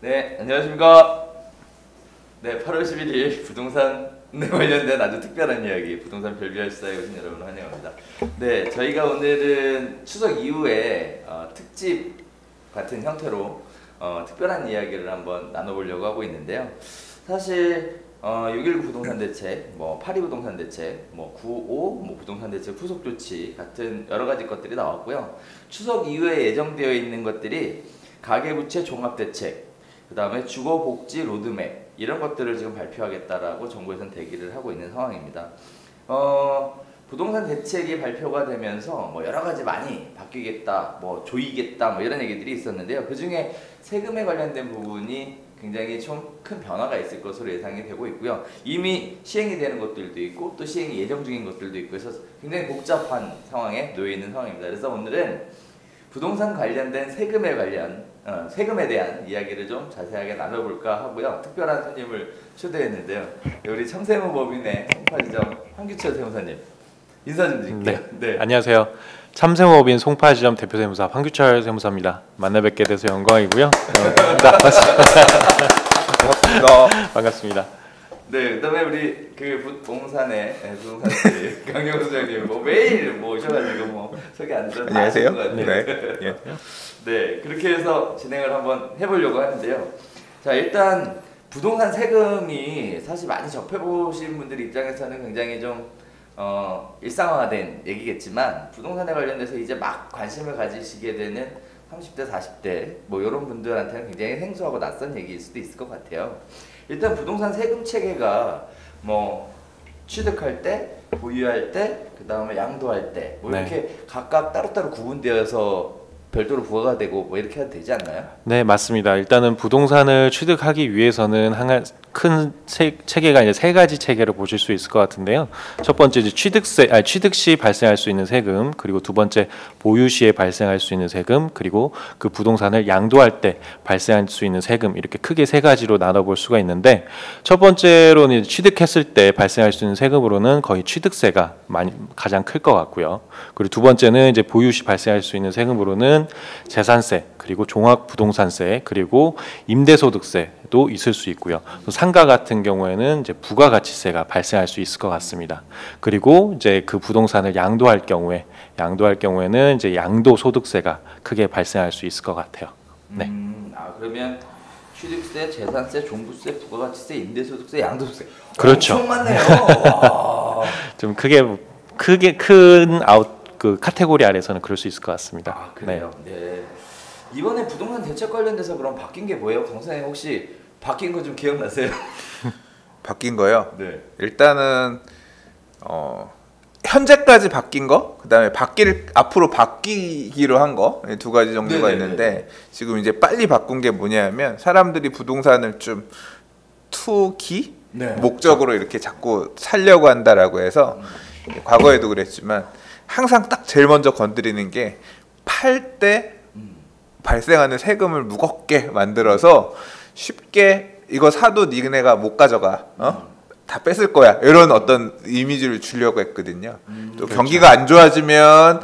네, 안녕하십니까. 네, 8월 11일 부동산에 관련된 아주 특별한 이야기, 부동산 별별 수다에 오신 여러분 환영합니다. 네, 저희가 오늘은 추석 이후에 어, 특집 같은 형태로 어, 특별한 이야기를 한번 나눠보려고 하고 있는데요. 사실 어, 6.19 부동산 대책, 뭐8.2 부동산 대책, 뭐 9.5 뭐 부동산 대책 후속 조치 같은 여러 가지 것들이 나왔고요. 추석 이후에 예정되어 있는 것들이 가계부채 종합대책, 그 다음에 주거복지 로드맵 이런 것들을 지금 발표하겠다라고 정부에서는 대기를 하고 있는 상황입니다. 어, 부동산 대책이 발표가 되면서 뭐 여러 가지 많이 바뀌겠다, 뭐 조이겠다, 뭐 이런 얘기들이 있었는데요. 그 중에 세금에 관련된 부분이 굉장히 좀 큰 변화가 있을 것으로 예상이 되고 있고요. 이미 시행이 되는 것들도 있고 또 시행이 예정 중인 것들도 있고 해서 굉장히 복잡한 상황에 놓여 있는 상황입니다. 그래서 오늘은 부동산 관련된 세금에 관련 어, 세금에 대한 이야기를 좀 자세하게 나눠볼까 하고요. 특별한 손님을 초대했는데요. 우리 청세무 법인의 송파지점 황규철 세무사님 인사 좀 드릴게요. 네. 안녕하세요. 참세무법인 송파지점 대표 세무사 황규철 세무사입니다. 만나 뵙게 돼서 영광이고요. 어, 반갑습니다. 반갑습니다. 네, 그다음에 우리 그 부동산의 네, 부동산 씨 강영수 소장님 뭐 매일 뭐 오셔가지고 뭐 소개 안 들어 안녕하세요. 네. 네. 예. 네, 그렇게 해서 진행을 한번 해보려고 하는데요. 자, 일단 부동산 세금이 사실 많이 접해보신 분들 입장에서는 굉장히 좀 어, 일상화된 얘기겠지만 부동산에 관련돼서 이제 막 관심을 가지시게 되는 30대, 40대 뭐 이런 분들한테는 굉장히 생소하고 낯선 얘기일 수도 있을 것 같아요. 일단 부동산 세금 체계가 뭐 취득할 때, 보유할 때, 그 다음에 양도할 때, 뭐 네. 이렇게 각각 따로따로 구분되어서 별도로 부과가 되고 뭐 이렇게 해도 되지 않나요? 네, 맞습니다. 일단은 부동산을 취득하기 위해서는 큰 세, 체계가 이제 세 가지 체계를 보실 수 있을 것 같은데요. 첫 번째 이제 취득세, 아, 취득 시 발생할 수 있는 세금, 그리고 두 번째 보유 시에 발생할 수 있는 세금, 그리고 그 부동산을 양도할 때 발생할 수 있는 세금 이렇게 크게 세 가지로 나눠볼 수가 있는데 첫 번째로는 취득했을 때 발생할 수 있는 세금으로는 거의 취득세가 많이 가장 클 것 같고요. 그리고 두 번째는 이제 보유 시 발생할 수 있는 세금으로는 재산세, 그리고 종합 부동산세, 그리고 임대소득세도 있을 수 있고요. 또 상가 같은 경우에는 이제 부가가치세가 발생할 수 있을 것 같습니다. 그리고 이제 그 부동산을 양도할 경우에 양도할 경우에는 이제 양도 소득세가 크게 발생할 수 있을 것 같아요. 네. 음, 아 그러면 취득세, 재산세, 종부세, 부가가치세, 임대소득세, 양도세. 그렇죠. 엄청 많네요. 와. 좀 크게 크게 큰 아웃 그 카테고리 아래서는 그럴 수 있을 것 같습니다. 아 그래요. 네. 이번에 부동산 대책 관련돼서 그럼 바뀐 게 뭐예요, 강사님 혹시 바뀐 거 좀 기억나세요? 바뀐 거요. 네. 일단은 어 현재까지 바뀐 거, 그다음에 바뀔 앞으로 바뀌기로 한 거 두 가지 정도가 네네네. 있는데 지금 이제 빨리 바꾼 게 뭐냐면 사람들이 부동산을 좀 투기 네. 목적으로 이렇게 자꾸 살려고 한다라고 해서 과거에도 그랬지만 항상 딱 제일 먼저 건드리는 게 팔때 음. 발생하는 세금을 무겁게 만들어서 쉽게 이거 사도 니네가 못 가져가. 어? 다 뺏을 거야. 이런 어떤 이미지를 주려고 했거든요. 또 경기가 안 좋아지면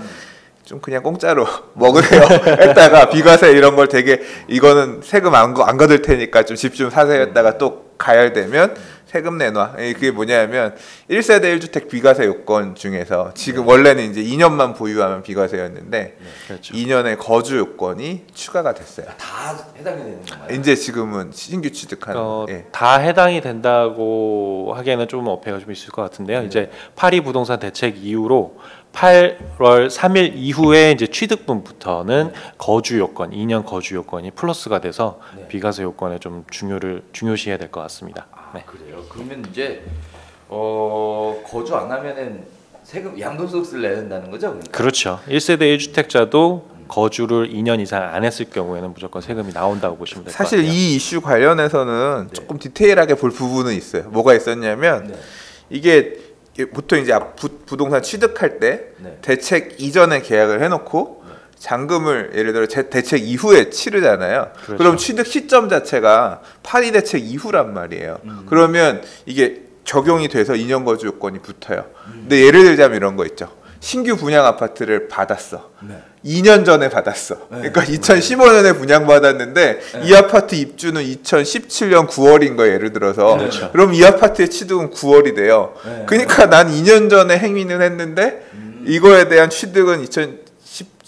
좀 그냥 공짜로 먹으세요. 했다가 비과세 이런 걸 되게 이거는 세금 안, 거- 안 거둘 테니까 좀집좀 사세요 했다가 또 가열되면 세금 내놔 이 그게 뭐냐면 1세대 1주택 비과세 요건 중에서 지금 원래는 이제 2년만 보유하면 비과세였는데 그렇죠. 2년의 거주 요건이 추가가 됐어요. 다 해당이 되는 건가요? 이제 지금은 신규 취득하는 어, 예. 다 해당이 된다고 하기에는 좀 어폐가 좀 있을 것 같은데요. 네. 이제 파리 부동산 대책 이후로 8월 3일 이후에 이제 취득분부터는 거주 요건, 2년 거주 요건이 플러스가 돼서 네. 비과세 요건에 좀 중요를 중요시해야 될 것 같습니다. 아 네. 그래요. 그러면 이제 어 거주 안 하면은 세금 양도소득세를 내야 된다는 거죠? 그러니까? 그렇죠. 1세대 1주택자도 거주를 2년 이상 안 했을 경우에는 무조건 세금이 나온다고 보시면 될것 사실 같아요. 이 이슈 관련해서는 네. 조금 디테일하게 볼 부분은 있어요. 뭐가 있었냐면 네. 이게 보통 이제 앞- 부, 부동산 취득할 때 네. 대책 이전에 계약을 해놓고 잔금을 예를 들어 제 대책 이후에 치르잖아요. 그렇죠. 그럼 취득 시점 자체가 파리 대책 이후란 말이에요. 음. 그러면 이게 적용이 돼서 2년 거주 요건이 붙어요. 근데 예를 들자면 이런 거 있죠. 신규 분양 아파트를 받았어. 네. 2년 전에 받았어. 네. 그러니까 2015년에 분양 받았는데 이 아파트 입주는 2017년 9월인 거예요. 예를 들어서. 그렇죠. 그럼 이 아파트의 취득은 9월이 돼요. 네. 그러니까 난 2년 전에 행위는 했는데 음. 이거에 대한 취득은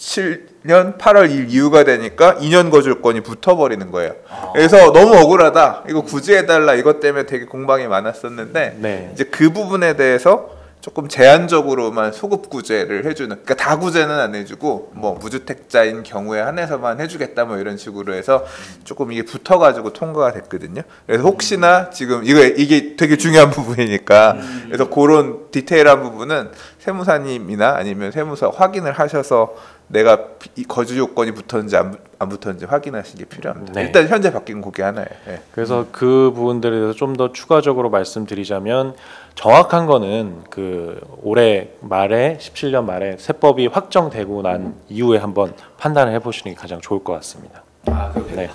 2017년 8월 1일 이후가 되니까 2년 거주권이 붙어버리는 거예요. 아. 그래서 너무 억울하다. 이거 구제 해달라. 이것 때문에 되게 공방이 많았었는데 네. 이제 그 부분에 대해서 조금 제한적으로만 소급 구제를 해주는 그러니까 다 구제는 안 해주고 뭐 무주택자인 경우에 한해서만 해주겠다 뭐 이런 식으로 해서 조금 이게 붙어가지고 통과가 됐거든요. 그래서 혹시나 지금 이거 이게 되게 중요한 부분이니까 그래서 그런 디테일한 부분은 세무사님이나 아니면 세무사 확인을 하셔서 내가 거주 요건이 붙었는지 안, 붙- 안 붙었는지 확인하시는 게 필요합니다. 네. 일단 현재 바뀐 그게 하나예요. 예. 그래서 그 부분들에 대해서 좀 더 추가적으로 말씀드리자면 정확한 거는 그 올해 말에 17년 말에 세법이 확정되고 난 이후에 한번 판단을 해보시는 게 가장 좋을 것 같습니다. 아, 그 네.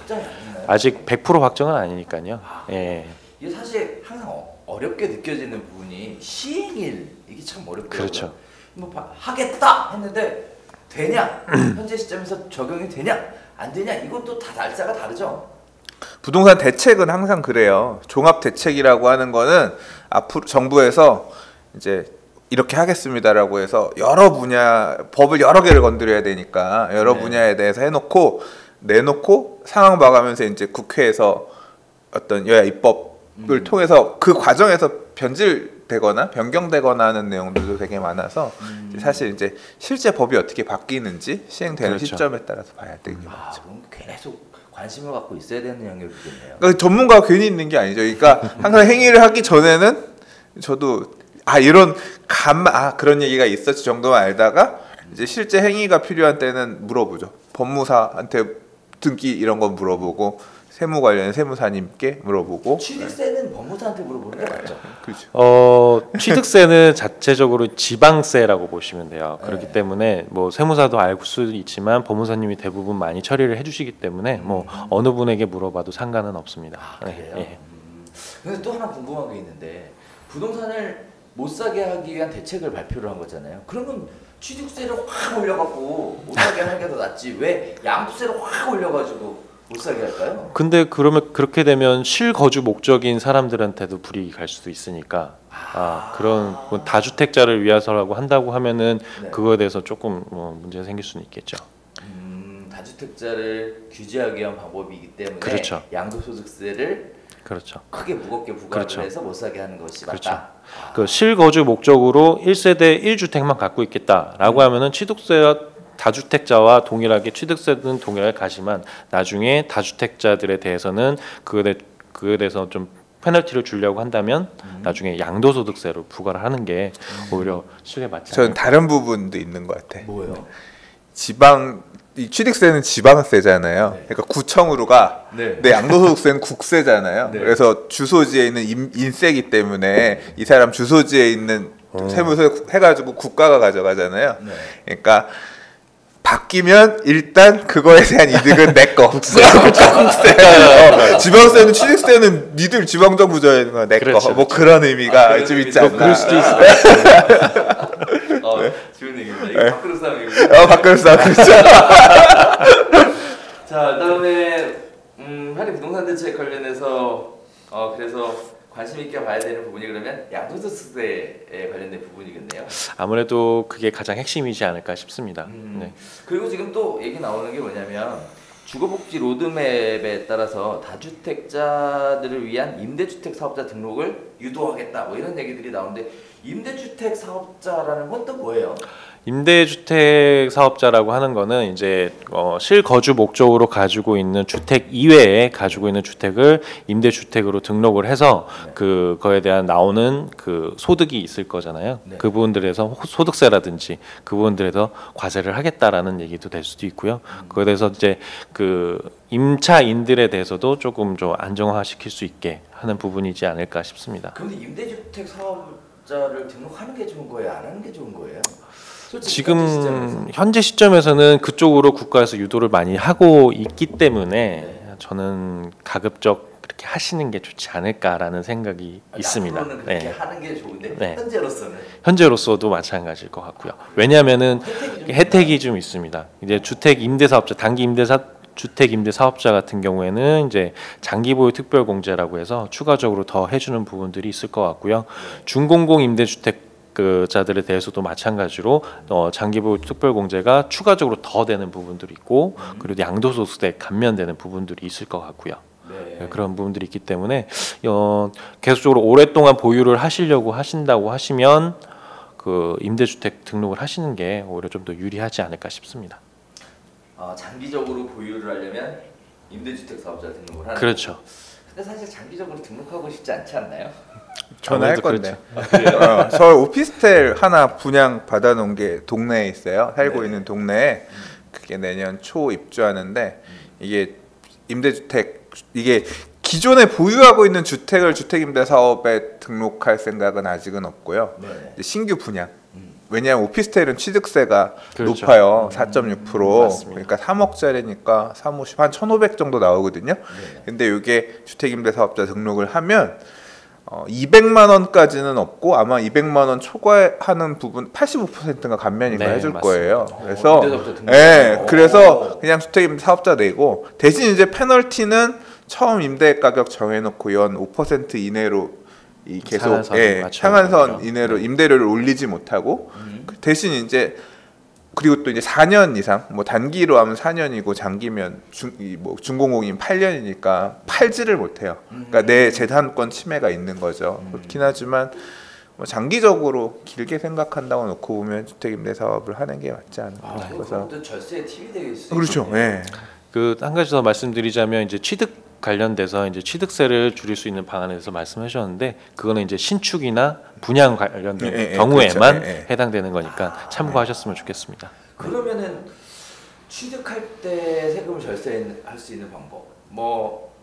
아직 100% 확정은 아니니까요. 예, 이게 사실 항상 어, 어렵게 느껴지는 부분이 시행일 이게 참 어렵더라고요. 그렇죠. 뭐 바- 하겠다 했는데 되냐 현재 시점에서 적용이 되냐 안 되냐 이것도 다 날짜가 다르죠. 부동산 대책은 항상 그래요. 종합 대책이라고 하는 거는 앞으로 정부에서 이제 이렇게 하겠습니다라고 해서 여러 분야 법을 여러 개를 건드려야 되니까 여러 네. 분야에 대해서 해놓고 내놓고 상황 봐가면서 이제 국회에서 어떤 여야 입법을 음. 통해서 그 과정에서 변질 되거나 변경되거나 하는 내용들도 되게 많아서 음. 사실 이제 실제 법이 어떻게 바뀌는지 시행되는 그렇죠. 시점에 따라서 봐야 되는 게 아. 그럼 계속 관심을 갖고 있어야 되는 영역이겠네요. 그러니까 전문가가 괜히 있는 게 아니죠. 그러니까 항상 행위를 하기 전에는 저도 아 이런 감아 그런 얘기가 있었지 정도만 알다가 이제 실제 행위가 필요한 때는 물어보죠. 법무사한테 등기 이런 거 물어보고 세무 관련 세무사님께 물어보고 취득세는 법무사한테 물어보는 게 맞죠. 그렇죠. 어, 취득세는 자체적으로 지방세라고 보시면 돼요. 그렇기 네. 때문에 뭐 세무사도 알수 있지만 법무사님이 대부분 많이 처리를 해주시기 때문에 뭐 어느 분에게 물어봐도 상관은 없습니다. 아, 네, 그래요? 예. 음. 근데 또 하나 궁금한 게 있는데 부동산을 못 사게 하기 위한 대책을 발표를 한 거잖아요. 그러면 취득세를 확 올려갖고 못 사게 하는 게 더 낫지 왜 양도세를 확 올려가지고 못 사게 할까요? 근데 그러면 그렇게 되면 실거주 목적인 사람들한테도 불이익이 갈 수도 있으니까 아 그런 뭐 다주택자를 위해서라고 한다고 하면은 네. 그거에 대해서 조금 뭐 문제가 생길 수는 있겠죠. 음, 다주택자를 규제하기 위한 방법이기 때문에 그렇죠. 양도소득세를 그렇죠. 크게 무겁게 부과를 그렇죠. 해서 못 사게 하는 것이 그렇죠. 맞다. 그 실거주 목적으로 1세대 1주택만 갖고 있겠다라고 하면은 취득세와 다주택자와 동일하게 취득세는 동일하게 가지만 나중에 다주택자들에 대해서는 그에 대 그에 대해서 좀 페널티를 주려고 한다면 나중에 양도소득세로 부과를 하는 게 오히려 실에 맞지 저는. 다른 부분도 있는 것 같아. 뭐예요? 지방 이 취득세는 지방세잖아요. 네. 그러니까 구청으로 가. 네. 근데 양도소득세는 국세잖아요. 네. 그래서 주소지에 있는 인, 인세기 때문에 이 사람 주소지에 있는 어. 세무서 해가지고 국가가 가져가잖아요. 네. 그러니까 바뀌면 일단 그거에 대한 이득은 내 거. 국세. 국세. 어, 지방세는 취득세는 니들 지방 정부 져야 되는 거야. 내 거. 그렇죠, 뭐 그런 의미가 아, 좀. 있지 뭐 않나. 그럴 수도 있어. 어, 네. 좋은 얘기입니다. 이거 밖으로 싸움이고. 어, 바뀌었어. 그렇죠. 자, 그다음에 음, 하리 부동산 대책 관련해서 어 그래서 관심 있게 봐야 되는 부분이 그러면 양도소득세에 관련된 부분이겠네요. 아무래도 그게 가장 핵심이지 않을까 싶습니다. 음. 네. 그리고 지금 또 얘기 나오는 게 뭐냐면 주거복지 로드맵에 따라서 다주택자들을 위한 임대주택 사업자 등록을 유도하겠다 뭐 이런 얘기들이 나오는데 임대주택 사업자라는 건 또 뭐예요? 임대주택 사업자라고 하는 거는 이제 어, 실거주 목적으로 가지고 있는 주택 이외에 가지고 있는 주택을 임대주택으로 등록을 해서 네. 그거에 대한 나오는 그 소득이 있을 거잖아요. 네. 그 부분들에서 호- 소득세라든지 그 부분들에서 과세를 하겠다라는 얘기도 될 수도 있고요. 음. 그거에 대해서 이제 그 임차인들에 대해서도 조금 좀 안정화시킬 수 있게 하는 부분이지 않을까 싶습니다. 그런데 임대주택 사업자를 등록하는 게 좋은 거예요? 안 하는 게 좋은 거예요? 솔직히 현재 시점에서. 지금 현재 시점에서는 그쪽으로 국가에서 유도를 많이 하고 있기 때문에 네. 저는 가급적 그렇게 하시는 게 좋지 않을까라는 생각이 있습니다. 앞으로는 그렇게 네. 하는 게 좋은데 네. 현재로서는 현재로서도 마찬가지일 것 같고요. 왜냐하면은 혜택이 좀 혜택이 좀 있습니다. 이제 주택 임대 사업자, 단기 임대 사 주택 임대 사업자 같은 경우에는 이제 장기 보유 특별 공제라고 해서 추가적으로 더 해주는 부분들이 있을 것 같고요. 준공공 임대 주택 그 자들에 대해서도 마찬가지로 어, 장기 보유 특별 공제가 추가적으로 더 되는 부분들이 있고 그리고 양도소득세 감면되는 부분들이 있을 것 같고요. 네. 네, 그런 부분들이 있기 때문에 어, 계속적으로 오랫동안 보유를 하시려고 하신다고 하시면 그 임대주택 등록을 하시는 게 오히려 좀 더 유리하지 않을까 싶습니다. 어, 장기적으로 보유를 하려면 임대주택 사업자 등록을 하는 그렇죠. 근데 사실 장기적으로 등록하고 싶지 않지 않나요? 저는 할 건데. 어, 서울 오피스텔 하나 분양 받아놓은 게 동네에 있어요. 살고 네. 있는 동네에 그게 내년 초 입주하는데 이게 임대주택 이게 기존에 보유하고 있는 주택을 주택임대 사업에 등록할 생각은 아직은 없고요. 네. 이제 신규 분양. 음. 왜냐하면 오피스텔은 취득세가 그렇죠. 높아요. 4.6%. 맞습니다. 그러니까 3억짜리니까 3, 50, 한 1,500 정도 나오거든요. 네. 근데 이게 주택임대사업자 등록을 하면 어, 200만 원까지는 없고 아마 200만 원 초과하는 부분 85%가 감면인가 네, 해줄 맞습니다. 거예요. 어, 그래서. 예, 어. 그래서 그냥 주택임대사업자 내고 대신 이제 페널티는 처음 임대 가격 정해놓고 연 5% 이내로 이 계속 상한선 예, 상한선 되고요. 이내로 임대료를 올리지 못하고 음. 그 대신 이제 그리고 또 이제 4년 이상 뭐 단기로 하면 4년이고 장기면 중뭐 준공공이면 8년이니까 팔지를 못해요. 그러니까 내 재산권 침해가 있는 거죠. 음. 그렇긴 하지만 뭐 장기적으로 길게 생각한다고 놓고 보면 주택임대 사업을 하는 게 맞지 않을까 아, 싶어서 그것도 절세에 팁이 되겠수 그렇죠. 있겠네요. 예. 그한 가지 더 말씀드리자면 이제 취득 관련돼서 이제 취득세를 줄일 수 있는 방안에 대해서 말씀하셨는데 그거는 이제 신축이나 분양 관련된 예, 예, 경우에만 그렇죠. 예, 예. 해당되는 거니까 참고하셨으면 좋겠습니다. 그러면은 취득할 때 세금을 절세할 수 있는 방법, 뭐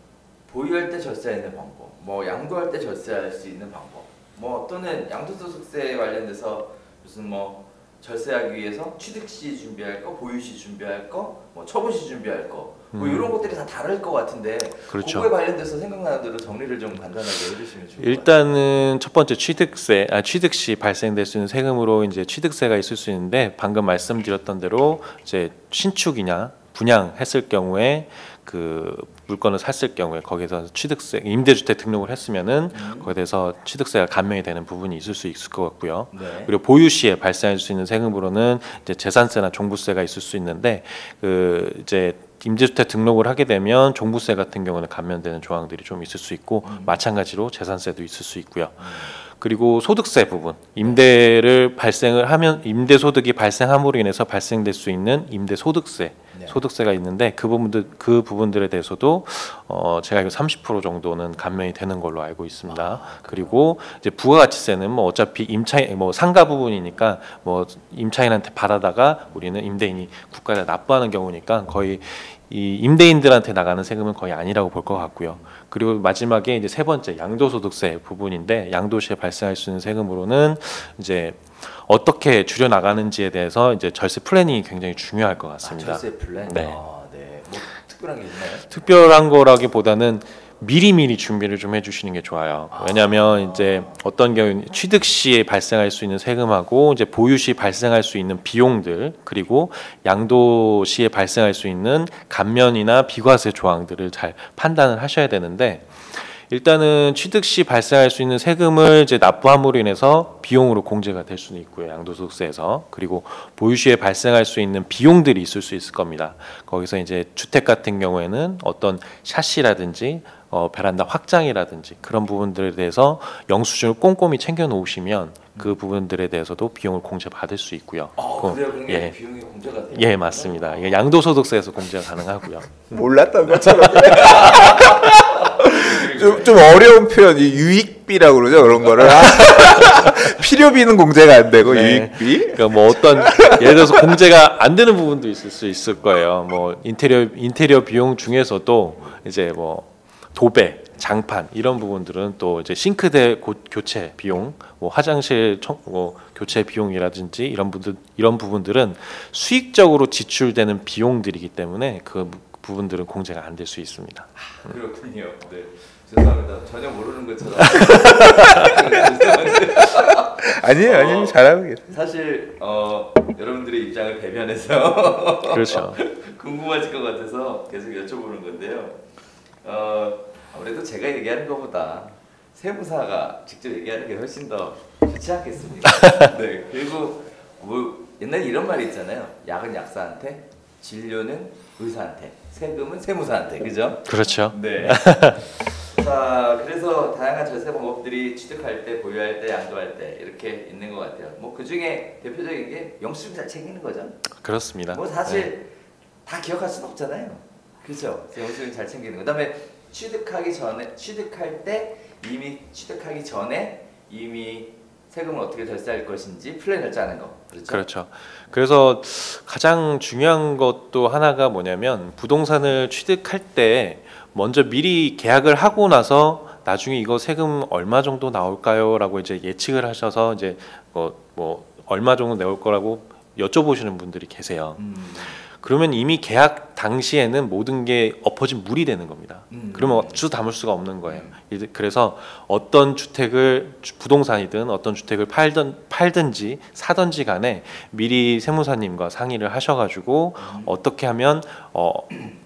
보유할 때 절세하는 방법, 뭐 양도할 때 절세할 수 있는 방법, 뭐 또는 양도소득세 관련돼서 무슨 뭐 절세하기 위해서 취득 시 준비할 거, 보유 시 준비할 거, 뭐 처분 시 준비할 거, 뭐 음. 이런 것들이 다 다를 것 같은데 그렇죠. 그거에 관련돼서 생각나는 대로 정리를 좀 간단하게 해주시면 좋을 것. 일단은 첫 번째 취득세, 아, 취득 시 발생될 수 있는 세금으로 이제 취득세가 있을 수 있는데 방금 말씀드렸던 대로 이제 신축이냐 분양했을 경우에 그 물건을 샀을 경우에 거기서 취득세 임대주택 등록을 했으면은 음. 거기에 대해서 취득세가 감면이 되는 부분이 있을 수 있을 것 같고요. 네. 그리고 보유 시에 발생할 수 있는 세금으로는 이제 재산세나 종부세가 있을 수 있는데 그 이제 임대주택 등록을 하게 되면 종부세 같은 경우는 감면되는 조항들이 좀 있을 수 있고 음. 마찬가지로 재산세도 있을 수 있고요. 그리고 소득세 부분 임대를 발생을 하면 임대 소득이 발생함으로 인해서 발생될 수 있는 임대 소득세 네. 소득세가 있는데 그 부분들 그 부분들에 대해서도 어 제가 알기로 30% 정도는 감면이 되는 걸로 알고 있습니다. 그리고 이제 부가가치세는 뭐 어차피 임차인 뭐 상가 부분이니까 뭐 임차인한테 받아다가 우리는 임대인이 국가에 납부하는 경우니까 거의 이 임대인들한테 나가는 세금은 거의 아니라고 볼 것 같고요. 그리고 마지막에 이제 세 번째 양도소득세 부분인데 양도시에 발생할 수 있는 세금으로는 이제 어떻게 줄여 나가는지에 대해서 이제 절세 플래닝이 굉장히 중요할 것 아, 같습니다. 절세 플랜. 네. 아, 네. 뭐 특별한 게 있나요? 특별한 거라기보다는 미리미리 준비를 좀 해주시는 게 좋아요. 왜냐하면 이제 어떤 경우 취득 시에 발생할 수 있는 세금하고 이제 보유 시 발생할 수 있는 비용들 그리고 양도 시에 발생할 수 있는 감면이나 비과세 조항들을 잘 판단을 하셔야 되는데 일단은 취득 시 발생할 수 있는 세금을 이제 납부함으로 인해서 비용으로 공제가 될 수는 있고요 양도소득세에서. 그리고 보유 시에 발생할 수 있는 비용들이 있을 수 있을 겁니다. 거기서 이제 주택 같은 경우에는 어떤 샤시라든지 어, 베란다 확장이라든지 그런 부분들에 대해서 영수증을 꼼꼼히 챙겨 놓으시면 그 부분들에 대해서도 비용을 공제 받을 수 있고요. 아, 그- 예, 비용이 공제가 돼요? 예 맞습니다. 이게 양도소득세에서 공제가 가능하고요. 몰랐던 것처럼 좀, 좀 어려운 표현 이 유익비라고 그러죠 그런 거를 필요비는 공제가 안 되고 네. 유익비 그러니까 뭐 어떤 예를 들어서 공제가 안 되는 부분도 있을 수 있을 거예요. 뭐 인테리어 인테리어 비용 중에서도 이제 뭐 도배, 장판 이런 부분들은 또 이제 싱크대 고, 교체 비용, 뭐 화장실 청, 뭐 교체 비용이라든지 이런 분들 이런 부분들은 수익적으로 지출되는 비용들이기 때문에 그 부분들은 공제가 안 될 수 있습니다. 그렇군요. 네. 죄송합니다. 전혀 모르는 것처럼. 아니에요, 아니에요. 어. 잘하고 계세요. 사실 어, 여러분들의 입장을 배면해서 그렇죠. 궁금하실 것 같아서 계속 여쭤보는 건데요. 어, 아무래도 제가 얘기하는 것보다 세무사가 직접 얘기하는 게 훨씬 더 좋지 않겠습니까? 네. 그리고 뭐 옛날에 이런 말이 있잖아요. 약은 약사한테, 진료는 의사한테, 세금은 세무사한테, 그죠? 그렇죠. 네. 자, 그래서 다양한 절세 방법들이 취득할 때, 보유할 때, 양도할 때 이렇게 있는 것 같아요. 뭐 그 중에 대표적인 게 영수증 잘 챙기는 거죠. 그렇습니다. 뭐 사실 다 기억할 수는 없잖아요. 그렇죠. 영수증 잘 챙기는 거. 그다음에 취득하기 전에 취득할 때 이미 취득하기 전에 이미 세금을 어떻게 절세할 것인지 플랜을 짜는 거. 그렇죠. 그렇죠. 그래서 가장 중요한 것도 하나가 뭐냐면 부동산을 취득할 때 먼저 미리 계약을 하고 나서 나중에 이거 세금 얼마 정도 나올까요?라고 이제 예측을 하셔서 이제 뭐, 뭐 얼마 정도 나올 거라고 여쭤보시는 분들이 계세요. 음. 그러면 이미 계약 당시에는 모든 게 엎어진 물이 되는 겁니다. 음. 그러면 주 담을 수가 없는 거예요. 이제 그래서 어떤 주택을 주- 부동산이든 어떤 주택을 팔든 팔든지 사든지 간에 미리 세무사님과 상의를 하셔가지고 어떻게 하면 어,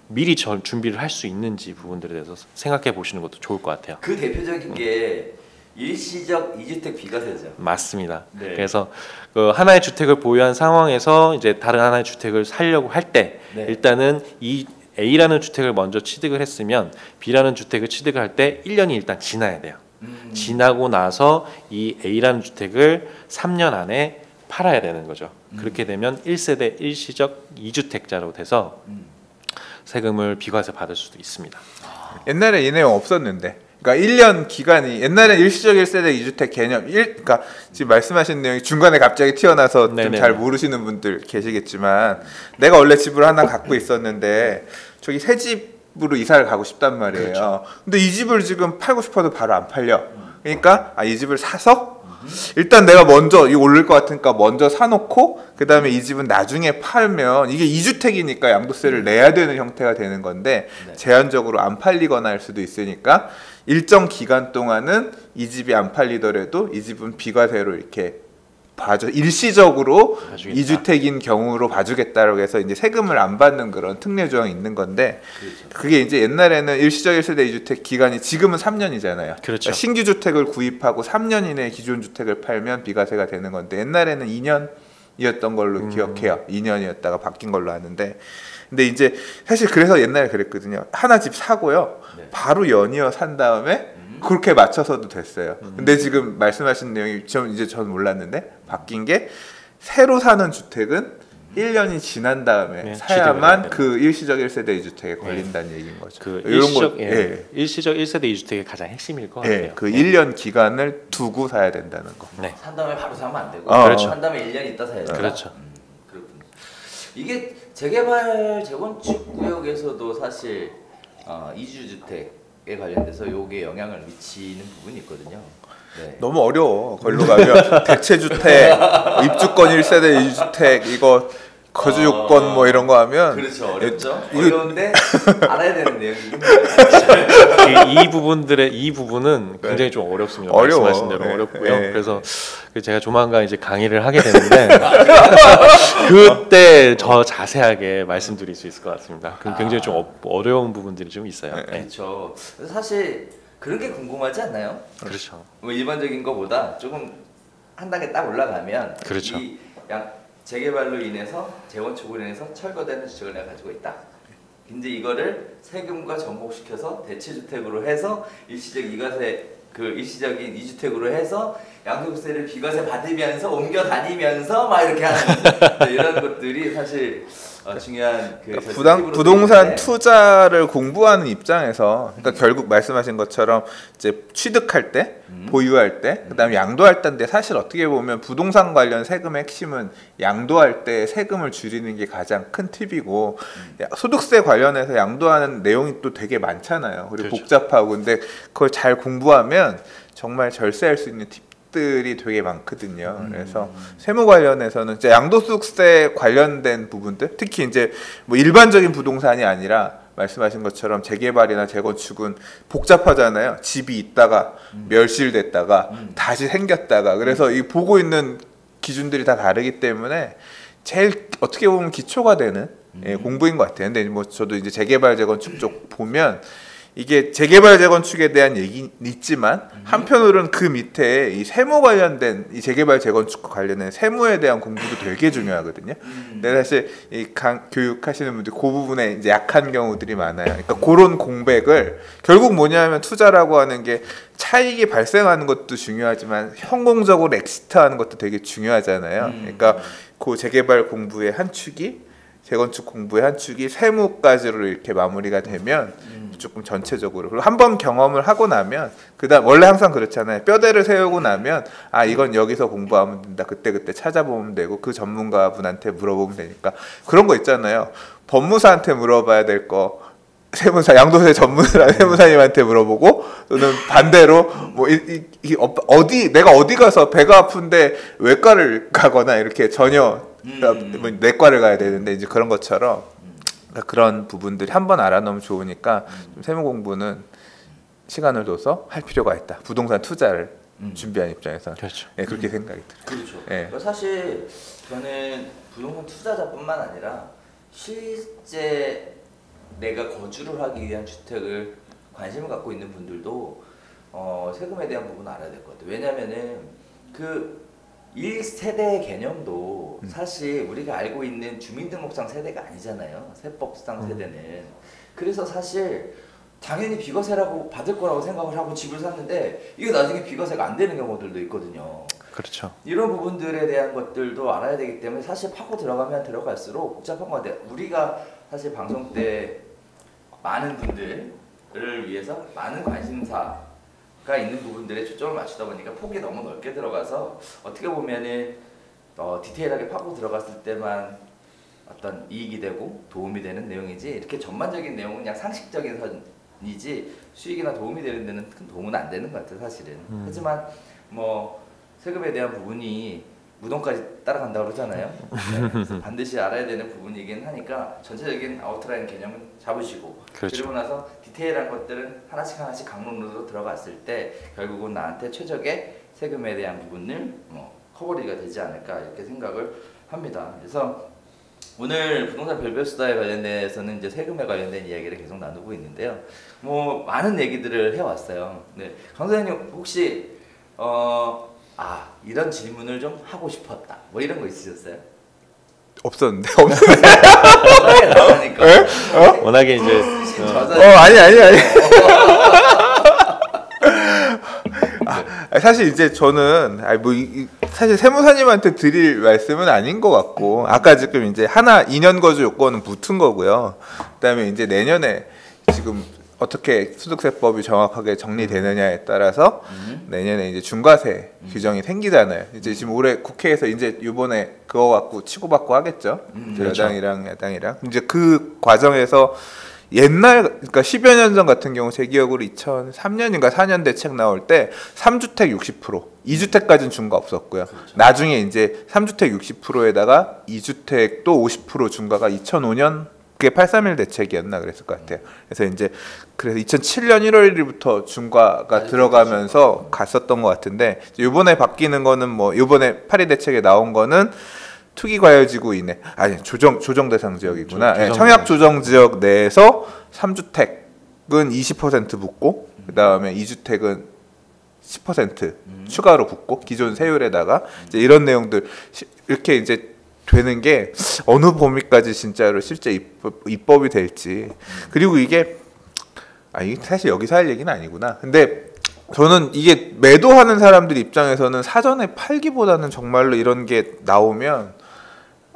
미리 전 준비를 할 수 있는지 부분들에 대해서 생각해 보시는 것도 좋을 것 같아요. 그 대표적인 게 일시적 이주택 비과세죠. 맞습니다. 네. 그래서 그 하나의 주택을 보유한 상황에서 이제 다른 하나의 주택을 살려고 할때 네. 일단은 이 A라는 주택을 먼저 취득을 했으면 B라는 주택을 취득을 할 때 1년이 일단 지나야 돼요. 음. 지나고 나서 이 A라는 주택을 3년 안에 팔아야 되는 거죠. 음. 그렇게 되면 1세대 일시적 2주택자로 돼서 음. 세금을 비과세 받을 수도 있습니다. 옛날에 이 내용 없었는데. 그러니까 1년 기간이 옛날에 일시적 1세대 2주택 개념 일 그러니까 지금 말씀하신 내용이 중간에 갑자기 튀어나와서 좀. 잘 모르시는 분들 계시겠지만 내가 원래 집을 하나 갖고 있었는데 저기 새 집으로 이사를 가고 싶단 말이에요. 그렇죠. 근데 이 집을 지금 팔고 싶어도 바로 안 팔려. 그러니까 아, 이 집을 사서 일단 내가 먼저 이 오를 것 같으니까 먼저 사놓고 그 다음에 이 집은 나중에 팔면 이게 2주택이니까 양도세를 내야 되는 형태가 되는 건데 네. 제한적으로 안 팔리거나 할 수도 있으니까 일정 기간 동안은 이 집이 안 팔리더라도 이 집은 비과세로 이렇게 봐줘 일시적으로 봐주겠다. 2주택인 경우로 봐주겠다라고 해서 이제 세금을 안 받는 그런 특례 조항이 있는 건데 그렇죠. 그게 이제 옛날에는 일시적 1세대 2주택 기간이 지금은 3년이잖아요. 그렇죠. 신규 주택을 구입하고 3년 이내에 기존 주택을 팔면 비과세가 되는 건데 옛날에는 2년 이었던 걸로 음. 기억해요. 2년이었다가 바뀐 걸로 아는데 근데 이제 사실 그래서 옛날에 그랬거든요. 하나 집 사고요. 네. 바로 연이어 산 다음에 음. 그렇게 맞춰서도 됐어요. 근데 지금 말씀하신 내용이 전 이제 전 몰랐는데 바뀐 게 새로 사는 주택은 1년이 지난 다음에 네, 사야만 그 일시적 1세대 2주택에 걸린다는 얘기인 거죠. 그 일시적 거- 예, 예. 일시적 1세대 2주택의 가장 핵심일 것 같아요. 예, 그 예. 1년 기간을 두고 사야 된다는 거. 네. 산 다음에 바로 사면 안 되고 어. 그렇죠. 산 다음에 1년 있다 사야 된다. 그렇죠. 음, 그렇군요. 이게 재개발 재건축 구역에서도 사실 어, 이주 주택 에 관련돼서 요게 영향을 미치는 부분이 있거든요. 네. 너무 어려워. 걸로 가면 대체 주택, 입주권 1세대 2주택 이거 거주 요건 뭐 이런 거 하면 그렇죠. 어렵죠. 이거- 어려운데 알아야 되는 내용이 이, 이 부분들의 이 부분은 굉장히 좀 어렵습니다. 네. 어려워. 말씀하신 대로 네. 어렵고요. 네. 그래서 그 제가 조만간 이제 강의를 하게 되는데 그때 더 자세하게 말씀드릴 수 있을 것 같습니다. 그 굉장히 좀 어, 어려운 부분들이 좀 있어요. 네. 네. 그렇죠. 사실 그런 게 궁금하지 않나요? 그렇죠. 뭐 일반적인 것보다 조금 한 단계 딱 올라가면 그렇죠. 이양 재개발로 인해서 재건축으로 인해서 철거되는 주택을 내가 가지고 있다. 이제 이거를 세금과 접목시켜서 대체주택으로 해서 일시적 이과세 그 일시적인 이주택으로 해서 양도세를 비과세 받으면서 옮겨 다니면서 막 이렇게 하는 네, 이런 것들이 사실 어, 중요한 그 절세 부당, 부동산 투자를 공부하는 입장에서 그러니까 결국 말씀하신 것처럼 이제 취득할 때 음. 보유할 때 그다음에 양도할 때인데 사실 어떻게 보면 부동산 관련 세금의 핵심은 양도할 때 세금을 줄이는 게 가장 큰 팁이고 야, 소득세 관련해서 양도하는 내용이 또 되게 많잖아요. 그리고 그렇죠. 복잡하고 근데 그걸 잘 공부하면 정말 절세할 수 있는 팁 들이 되게 많거든요. 음. 그래서 세무 관련해서는 이제 양도소득세 관련된 부분들, 특히 이제 뭐 일반적인 부동산이 아니라 말씀하신 것처럼 재개발이나 재건축은 복잡하잖아요. 집이 있다가 멸실됐다가 다시 생겼다가 그래서 이 보고 있는 기준들이 다 다르기 때문에 제일 어떻게 보면 기초가 되는 예, 공부인 것 같아요. 근데 뭐 저도 이제 재개발 재건축 쪽 보면 이게 재개발 재건축에 대한 얘기 있지만 한편으로는 그 밑에 이 세무 관련된 이 재개발 재건축과 관련된 세무에 대한 공부도 되게 중요하거든요. 근데 사실 이 강, 교육하시는 분들 그 부분에 이제 약한 경우들이 많아요. 그러니까 그런 공백을 결국 뭐냐면 투자라고 하는 게 차익이 발생하는 것도 중요하지만 성공적으로 엑시트하는 것도 되게 중요하잖아요. 그러니까 그 재개발 공부의 한 축이 재건축 공부의 한 축이 세무까지로 이렇게 마무리가 되면 조금 전체적으로. 그리고 한 번 경험을 하고 나면 그다음 원래 항상 그렇잖아요. 뼈대를 세우고 나면 아 이건 여기서 공부하면 된다. 그때 그때 찾아보면 되고 그 전문가분한테 물어보면 되니까. 그런 거 있잖아요. 법무사한테 물어봐야 될 거. 세무사 양도세 전문가 세무사님한테 물어보고 또는 반대로 뭐 이, 이, 이 어- 어디 내가 어디 가서 배가 아픈데 외과를 가거나 이렇게 전혀 음. 뭐 내과를 가야 되는데 이제 그런 것처럼 그러니까 그런 부분들이 한 번 알아놓으면 좋으니까 좀 세무 공부는 시간을 둬서 할 필요가 있다. 부동산 투자를 음. 준비한 입장에서 그렇죠. 예, 그렇게 생각이 들어요. 그렇죠. 예. 사실 저는 부동산 투자자뿐만 아니라 실제 내가 거주를 하기 위한 주택을 관심을 갖고 있는 분들도 어, 세금에 대한 부분을 알아야 될 것 같아요. 왜냐면은 그 1세대 개념도 음. 사실 우리가 알고 있는 주민등록상 세대가 아니잖아요. 세법상 세대는. 그래서 사실 당연히 비과세라고 받을 거라고 생각을 하고 집을 샀는데 이게 나중에 비과세가 안 되는 경우들도 있거든요. 그렇죠. 이런 부분들에 대한 것들도 알아야 되기 때문에 사실 파고 들어가면 들어갈수록 복잡한 것 같아요. 우리가 사실 방송 때 많은 분들을 위해서 많은 관심사 가 있는 부분들에 초점을 맞추다 보니까 폭이 너무 넓게 들어가서 어떻게 보면은 어, 디테일하게 파고 들어갔을 때만 어떤 이익이 되고 도움이 되는 내용이지 이렇게 전반적인 내용은 그냥 상식적인 선이지 수익이나 도움이 되는 데는 큰 도움은 안 되는 것 같아요 사실은 음. 하지만 뭐 세금에 대한 부분이 무덤까지 따라간다 그러잖아요 네, 반드시 알아야 되는 부분이긴 하니까 전체적인 아웃라인 개념은 잡으시고 그렇죠. 그리고 나서 디테일한 것들은 하나씩 하나씩 강론으로 들어갔을 때 결국은 나한테 최적의 세금에 대한 부분을 뭐 커버리가 되지 않을까 이렇게 생각을 합니다. 그래서 오늘 부동산 별별 수다에 관련돼서는 이제 세금에 관련된 이야기를 계속 나누고 있는데요. 뭐 많은 얘기들을 해왔어요. 네, 강 선생님 혹시 어, 아 이런 질문을 좀 하고 싶었다. 뭐 이런 거 있으셨어요? 없었는데 없. 편하게 나가니까. 워낙에 이제 어, 저자 어 아니 아니 아니. 아, 사실 이제 저는 아니 뭐 이, 이- 사실 세무사님한테 드릴 말씀은 아닌 것 같고 아까 지금 이제 하나 2년 거주 요건은 붙은 거고요. 그다음에 이제 내년에 지금 어떻게 소득세법이 정확하게 정리되느냐에 따라서 내년에 이제 중과세 규정이 생기잖아요. 이제 지금 올해 국회에서 이제 이번에 그거 갖고 치고받고 하겠죠. 음, 그렇죠. 여당이랑 야당이랑 이제 그 과정에서 옛날 그러니까 10여 년 전 같은 경우 제 기억으로 2003년인가 4년 대책 나올 때 3주택 60%, 2주택까지는 중과 없었고요. 나중에 이제 3주택 60%에다가 2주택도 50% 중과가 2005년 그게 831 대책이었나 그랬을 것 같아요. 그래서 이제 그래서 2007년 1월 1일부터 중과가 들어가면서 갔었던 것 같은데 이번에 바뀌는 거는 뭐 이번에 8일 대책에 나온 거는 투기 과열 지구 이내 아니 조정 조정 대상 지역이구나. 조- 예, 청약. 조정 지역 내에서 3주택은 20% 붙고 그다음에 2주택은 10% 추가로 붙고 기존 세율에다가 이제 이런 내용들 시- 이렇게 이제 되는 게 어느 범위까지 진짜로 실제 입법, 입법 이 될지 그리고 이게 아 이게 사실 여기서 할 얘기는 아니구나. 근데 저는 이게 매도하는 사람들 입장에서는 사전에 팔기보다는 정말로 이런 게 나오면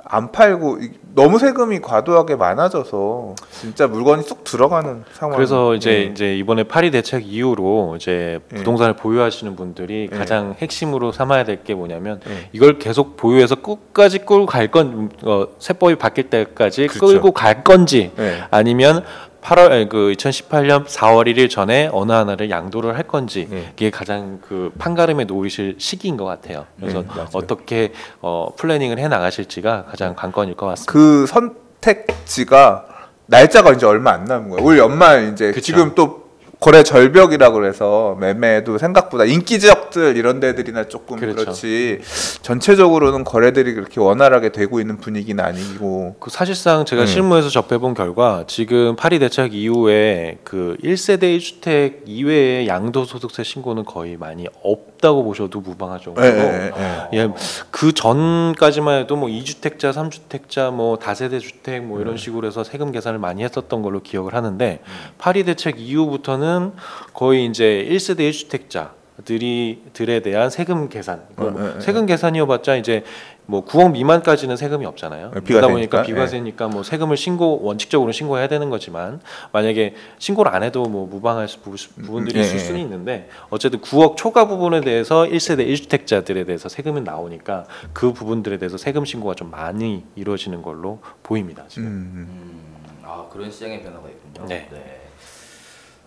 안 팔고 이- 너무 세금이 과도하게 많아져서 진짜 물건이 쏙 들어가는 상황. 그래서 이제 예. 이제 이번에 파리 대책 이후로 이제 예. 부동산을 보유하시는 분들이 예. 가장 핵심으로 삼아야 될 게 뭐냐면 예. 이걸 계속 보유해서 끝까지 끌고 갈 건 어, 세법이 바뀔 때까지 그렇죠. 끌고 갈 건지 예. 아니면 8월 아니, 그 2018년 4월 1일 전에 어느 하나를 양도를 할 건지 예. 이게 가장 그 판가름에 놓이실 시기인 것 같아요. 그래서 예, 맞아요. 어떻게 어, 플래닝을 해 나가실지가 가장 관건일 것 같습니다. 그 선택지가 날짜가 이제 얼마 안 남은 거예요. 올 연말 이제 그쵸. 지금 또 거래 절벽이라고 그래서 매매도 생각보다 인기 지역들 이런 데들이나 조금 그 그렇죠. 렇지 전체적으로는 거래들이 그렇게 원활하게 되고 있는 분위기는 아니고 그 사실상 제가 음. 실무에서 접해본 결과 지금 파리 대책 이후에 그 1세대 1주택 이외의 양도소득세 신고는 거의 많이 없 다고 보셔도 무방할 정도로 예, 예, 예. 예, 그 전까지만 해도 뭐 2주택자, 3주택자, 뭐 다세대 주택 뭐 이런 식으로 해서 세금 계산을 많이 했었던 걸로 기억을 하는데 파리 대책 이후부터는 거의 이제 1세대 1주택자 들이 들에 대한 세금 계산, 뭐 어, 예, 예. 세금 계산이어봤자 이제 뭐 9억 미만까지는 세금이 없잖아요. 예, 비과세니까, 그러다 보니까 예. 비과세니까 뭐 세금을 신고 원칙적으로 신고해야 되는 거지만 만약에 신고를 안 해도 뭐 무방할 수- 부- 부분들이 예, 있을 예. 수는 있는데 어쨌든 9억 초과 부분에 대해서 1세대 1주택자들에 대해서 세금이 나오니까 그 부분들에 대해서 세금 신고가 좀 많이 이루어지는 걸로 보입니다. 지금. 음, 음, 아 그런 시장의 변화가 있군요. 네. 네.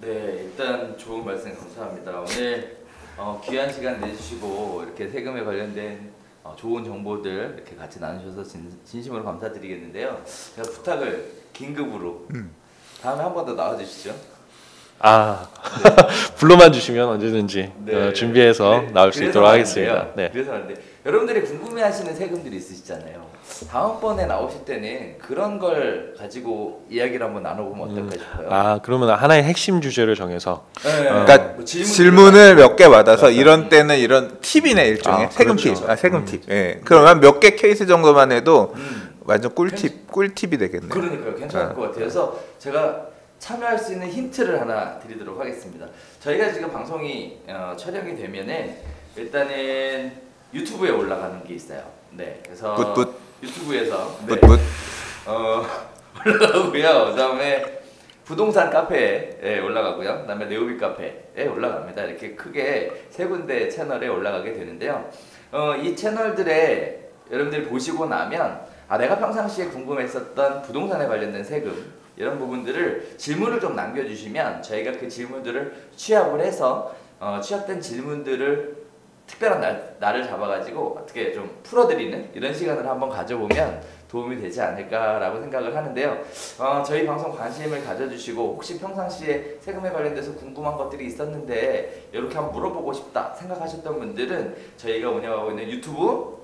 네, 일단 좋은 말씀 감사합니다. 오늘 어, 귀한 시간 내주시고 이렇게 세금에 관련된 어, 좋은 정보들 이렇게 같이 나누셔서 진, 진심으로 감사드리겠는데요. 제가 부탁을 긴급으로 음. 다음에 한 번 더 나와주시죠. 아 불러만 주시면 언제든지 네. 어, 준비해서 네, 나올 수 있도록. 하겠습니다. 네. 그래서 말인데 여러분들이 궁금해하시는 세금들이 있으시잖아요. 다음번에 나오실 때는 그런 걸 가지고 이야기를 한번 나눠보면 어떨까 싶어요. 아 그러면 하나의 핵심 주제를 정해서 네, 그러니까 뭐 질문들을 질문을 몇 개 받아서 이런 때는 이런 팁이네 일종의 아, 세금 그렇죠. 팁, 아 세금 팁. 예. 그러면 몇 개 케이스 정도만 해도 음. 완전 꿀팁, 꿀팁이 되겠네요. 그러니까요 괜찮을 네. 것 같아요 그래서 제가 참여할 수 있는 힌트를 하나 드리도록 하겠습니다 저희가 지금 방송이 어, 촬영이 되면은 일단은 유튜브에 올라가는 게 있어요 네 그래서 붓붓. 유튜브에서. 네, 붓붓. 어, 올라가고요. 그다음에 부동산 카페에 예, 올라가고요. 그다음에 네오비 카페에 올라갑니다. 이렇게 크게 세 군데 채널에 올라가게 되는데요. 어, 이 채널들에 여러분들이 보시고 나면 아 내가 평상시에 궁금했었던 부동산에 관련된 세금 이런 부분들을 질문을 좀 남겨주시면 저희가 그 질문들을 취합을 해서 어, 취합된 질문들을 특별한 날, 날을 잡아가지고 어떻게 좀 풀어드리는 이런 시간을 한번 가져보면 도움이 되지 않을까라고 생각을 하는데요. 어, 저희 방송 관심을 가져주시고 혹시 평상시에 세금에 관련돼서 궁금한 것들이 있었는데 이렇게 한번 물어보고 싶다 생각하셨던 분들은 저희가 운영하고 있는 유튜브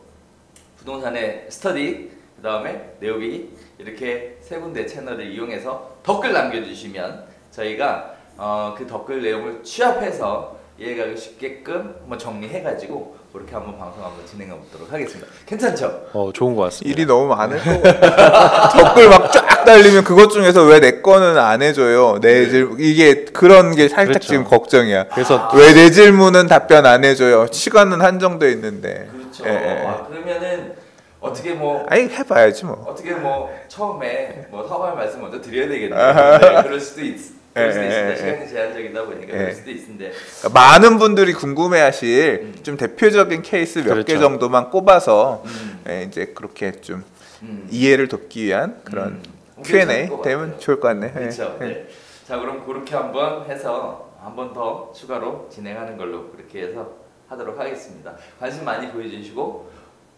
부동산의 스터디 그 다음에 네오비 이렇게 세 군데 채널을 이용해서 댓글 남겨주시면 저희가 어, 그 댓글 내용을 취합해서 이해가기 쉽게끔 한번 정리해가지고 그렇게 한번 방송 한번 진행해 보도록 하겠습니다. 괜찮죠? 어 좋은 것 같습니다. 일이 너무 많을 거 댓글 막쫙 달리면 그것 중에서 왜 내 거는 안 해줘요? 내 질, 이게 그런 게 살짝 그렇죠. 지금 걱정이야. 그래서 왜 내 질문은 답변 안 해줘요? 시간은 한정돼 있는데. 그렇죠. 예, 예. 아, 그러면은 어떻게 뭐 아니 해봐야지 뭐. 어떻게 뭐 처음에 뭐 허가의 말씀 먼저 드려야 되겠네요. 네, 그럴 수도 있. 그럴 수도 예, 있습니다. 예, 예. 시간이 제한적이다 보니까 예. 그럴 수도 있는데 그러니까 많은 분들이 궁금해하실 음. 좀 대표적인 케이스 몇개 그렇죠. 정도만 꼽아서 음, 예, 이제 그렇게 좀 음. 이해를 돕기 위한 그런 음. 괜찮을 Q&A 것 되면. 좋을 것 같네. 예. 그렇죠. 예. 네. 자 그럼 그렇게 한번 해서 한 번 더 추가로 진행하는 걸로 그렇게 해서 하도록 하겠습니다. 관심 많이 보여주시고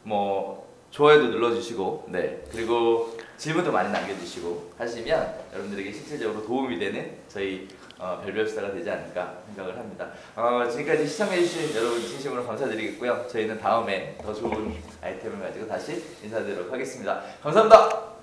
뭐 좋아요도 눌러주시고 네 그리고 질문도 많이 남겨주시고 하시면 여러분들에게 실질적으로 도움이 되는 저희 어, 별별수다가 되지 않을까 생각을 합니다. 어, 지금까지 시청해주신 여러분 진심으로 감사드리겠고요. 저희는 다음에 더 좋은 아이템을 가지고 다시 인사드리도록 하겠습니다. 감사합니다.